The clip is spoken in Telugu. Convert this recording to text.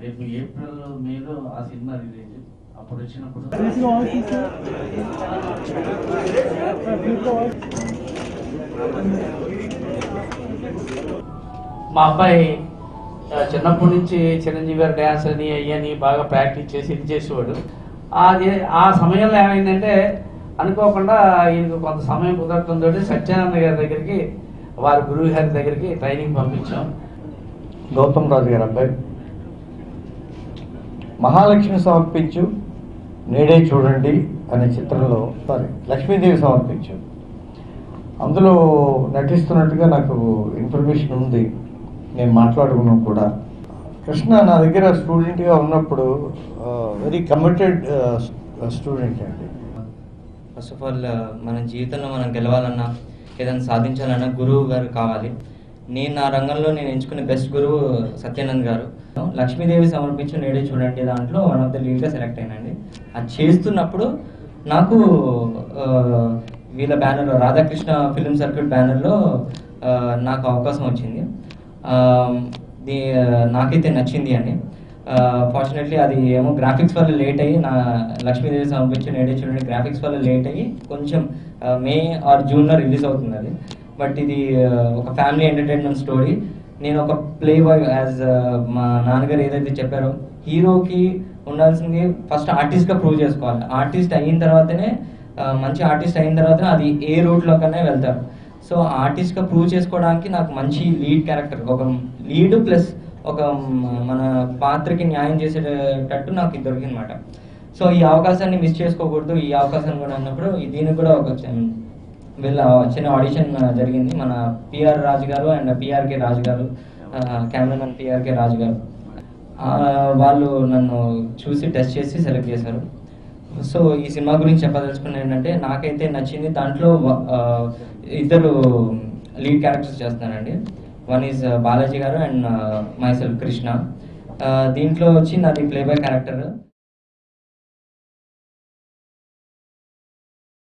రేపు ఏప్రిల్ మేలో ఆ సినిమా రిలీజ్. అప్పుడు వచ్చినప్పుడు మా అబ్బాయి చిన్నప్పటి నుంచి చిరంజీవి గారు డ్యాన్స్ అని అయ్యని బాగా ప్రాక్టీస్ చేసి ఇది చేసేవాడు. ఆ సమయంలో ఏమైందంటే అనుకోకుండా ఈయనకు కొంత సమయం కుదరటంతో సత్యానంద గారి దగ్గరికి వారి గురువు గారి దగ్గరికి ట్రైనింగ్ పంపించాం. గౌతమ్ రాజు గారు అబ్బాయి మహాలక్ష్మి సమర్పించు నేడే చూడండి అనే చిత్రంలో సారీ లక్ష్మీదేవి సమర్పించు. అందులో నటిస్తున్నట్టుగా నాకు ఇన్ఫర్మేషన్ ఉంది. నేను మాట్లాడుకున్నాం కూడా. కృష్ణ నా దగ్గర స్టూడెంట్గా ఉన్నప్పుడు వెరీ కమిటెడ్ స్టూడెంట్ అండి. ఫస్ట్ ఆఫ్ ఆల్ మన జీవితంలో మనం గెలవాలన్నా ఏదైనా సాధించాలన్నా గురువు గారు కావాలి. నేను నా రంగంలో నేను ఎంచుకునే బెస్ట్ గురువు సత్యానంద్ గారు. లక్ష్మీదేవి సమర్పించిన నేడే చూడండి దాంట్లో వన్ ఆఫ్ ద లీడ్గా సెలెక్ట్ అయినండి. అది చేస్తున్నప్పుడు నాకు uh, వీళ్ళ బ్యానర్లో రాధాకృష్ణ ఫిలిం సర్క్యూట్ బ్యానర్లో నాకు అవకాశం వచ్చింది. Um, uh, నాకైతే నచ్చింది అని. ఫార్చునేట్లీ అది ఏమో గ్రాఫిక్స్ వల్ల లేట్ అయ్యి నా లక్ష్మీదేవి సమర్పించిన నేడే చూడండి గ్రాఫిక్స్ వల్ల లేట్ అయ్యి కొంచెం మే ఆర్ జూన్లో రిలీజ్ అవుతుంది అది. బట్ ఇది ఒక ఫ్యామిలీ ఎంటర్టైన్మెంట్ స్టోరీ నేను ఒక ప్లే బాయ్ యాజ్ మా నాన్నగారు ఏదైతే చెప్పారో హీరోకి ఉండాల్సింది ఫస్ట్ ఆర్టిస్ట్గా ప్రూవ్ చేసుకోవాలి. ఆర్టిస్ట్ అయిన తర్వాతనే మంచి ఆర్టిస్ట్ అయిన తర్వాత అది ఏ రూట్లో కన్నా వెళ్తారు. సో ఆర్టిస్ట్గా ప్రూవ్ చేసుకోవడానికి నాకు మంచి లీడ్ క్యారెక్టర్ ఒక లీడ్ ప్లస్ ఒక మన పాత్రకి న్యాయం చేసేటట్టు నాకు ఇది దొరికిందన్నమాట. సో ఈ అవకాశాన్ని మిస్ చేసుకోకూడదు ఈ అవకాశం కూడా అన్నప్పుడు దీనికి కూడా ఒక వీళ్ళ చిన్న ఆడిషన్ జరిగింది. మన పిఆర్ రాజు గారు అండ్ పిఆర్కే రాజు గారు కెమెరామెన్ పిఆర్కే రాజు గారు వాళ్ళు నన్ను చూసి టెస్ట్ చేసి సెలెక్ట్ చేశారు. సో ఈ సినిమా గురించి చెప్పదలుచుకున్న ఏంటంటే నాకైతే నచ్చింది దాంట్లో ఇద్దరు లీడ్ క్యారెక్టర్స్ చేస్తున్నానండి వన్ ఈజ్ బాలాజీ గారు అండ్ మైసెల్ఫ్ కృష్ణ దీంట్లో వచ్చి నాది ప్లే క్యారెక్టర్.